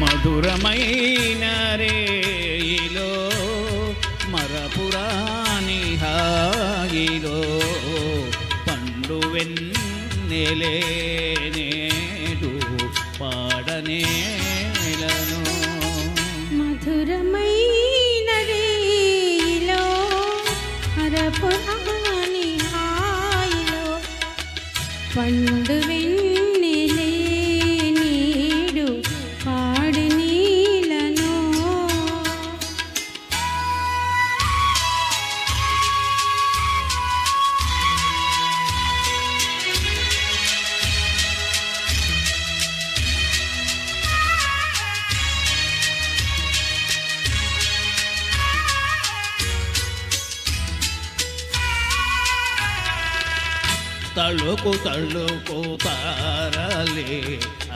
మధురమైన రేయిలో మరపురాణి హాయిలో పండు వెన్నెలే నేడు పాడనేలను. మధురమైన రేయిలో హరపురాని హాయిలో పండు వెన్నెలే తళుకు తళుకు తారలే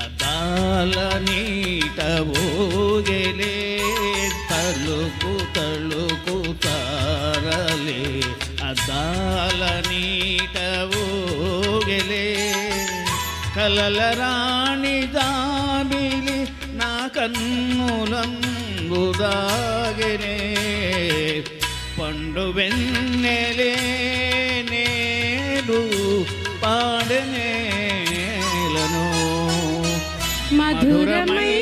అదాల నీట ఊగెలే. తళుకు తళుకు తారలే అదాల నీట ఊగెలే. కలల రాణి దామిలి నా కన్నులంబుదాగెనే పండు వెన్నెలే నేడు పాడనేలను మధురమై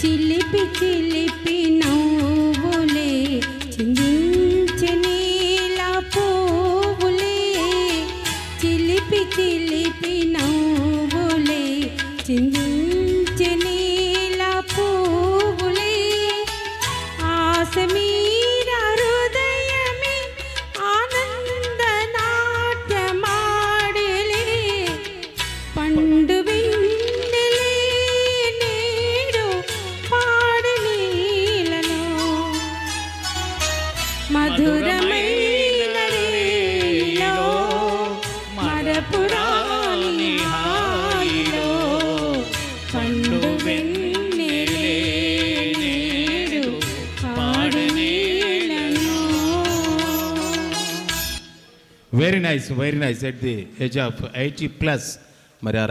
চিলিপি চিলিপি নাও বলে লাপো বলে চিলিপি চিলিপি নাও বলে Sindri very nice very nice at the age of eighty plus మరి